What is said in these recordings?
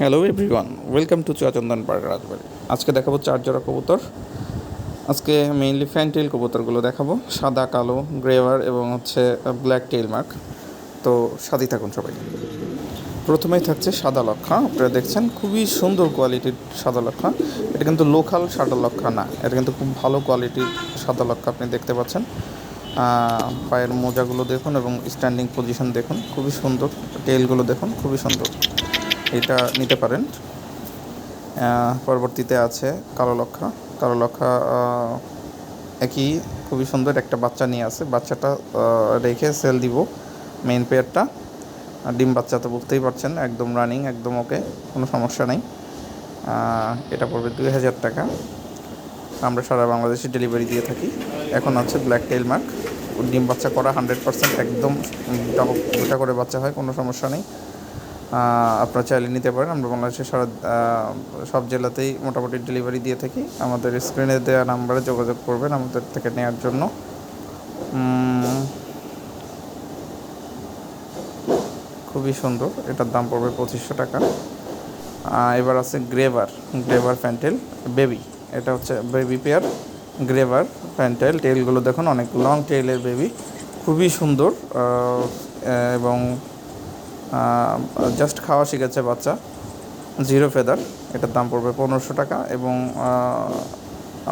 Hello everyone welcome to Chuachandan park রাজবাড়ি আজকে দেখাবো চার জোড়া কবুতর। আজকে মেইনলি ফ্যান্টেল কবুতরগুলো দেখাবো। সাদা, কালো গ্রেভার এবং হচ্ছে ব্ল্যাক টেল মার্ক তো সাথী থাকুন সবাই। প্রথমেই থাকছে সাদা লক্ষা। আপনারা দেখছেন, খুবই সুন্দর কোয়ালিটির সাদা লক্ষা। এটা কিন্তু লোকাল সাদা লক্ষা না। এটা কিন্তু খুব ভালো কোয়ালিটির সাদা লক্ষা আপনি দেখতে পাচ্ছেন। পায়ের মোজাগুলো দেখুন এবং স্ট্যান্ডিং পজিশন দেখুন। খুবই সুন্দর। টেলগুলো দেখুন, খুবই সুন্দর। এটা নিতে পারেন। পরবর্তীতে আছে কালো লক্ষা কালো লক্ষা একই খুবই সুন্দর একটা বাচ্চা নিয়ে আছে। বাচ্চাটা রেখে সেল দিব মেইন পেয়ারটা। ডিম বাচ্চা তো বুঝতেই পারছেন, একদম রানিং, একদম ওকে, কোনো সমস্যা নেই। এটা পড়বে দুই হাজার টাকা। আমরা সারা বাংলাদেশে ডেলিভারি দিয়ে থাকি। এখন আছে ব্ল্যাক টেল মার্ক। ডিম বাচ্চা করা হান্ড্রেড পার্সেন্ট একদম দুটা করে বাচ্চা হয়, কোনো সমস্যা নেই। আপনারা চাইলে নিতে পারেন। আমরা বাংলাদেশের সারা সব জেলাতেই মোটামুটি ডেলিভারি দিয়ে থাকি। আমাদের স্ক্রিনে দেওয়া নাম্বারে যোগাযোগ করবেন আমাদের থেকে নেওয়ার জন্য। খুবই সুন্দর। এটার দাম পড়বে পঁচিশশো টাকা। এবার আছে গ্রেভার গ্রেভার প্যান্টেল বেবি এটা হচ্ছে বেবি পেয়ার গ্রেভার প্যান্টেল টেলগুলো দেখুন, অনেক লং টেলের বেবি খুবই সুন্দর এবং জাস্ট খাওয়া শিখেছে বাচ্চা। জিরো ফেদার, এটার দাম পড়বে পনেরোশো টাকা এবং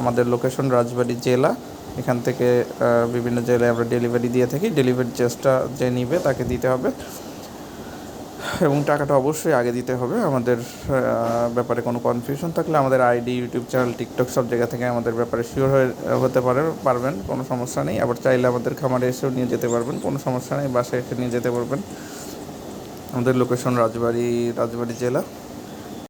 আমাদের লোকেশন রাজবাড়ি জেলা। এখান থেকে বিভিন্ন জেলায় আমরা ডেলিভারি দিয়ে থাকি। ডেলিভারি চার্জটা যে নিবে তাকে দিতে হবে। এবং টাকাটা অবশ্যই আগে দিতে হবে। আমাদের ব্যাপারে কোনো কনফিউশন থাকলে আমাদের আইডি ইউটিউব চ্যানেল টিকটক সব জায়গা থেকে আমাদের ব্যাপারে শিওর হয়ে, হতে পারে, পারবেন, কোনো সমস্যা নেই। আবার চাইলে আমাদের খামারে এসেও নিয়ে যেতে পারবেন, কোনো সমস্যা নেই, বাসায় এসে নিয়ে যেতে পারবেন। আমাদের লোকেশন রাজবাড়ি রাজবাড়ি জেলা।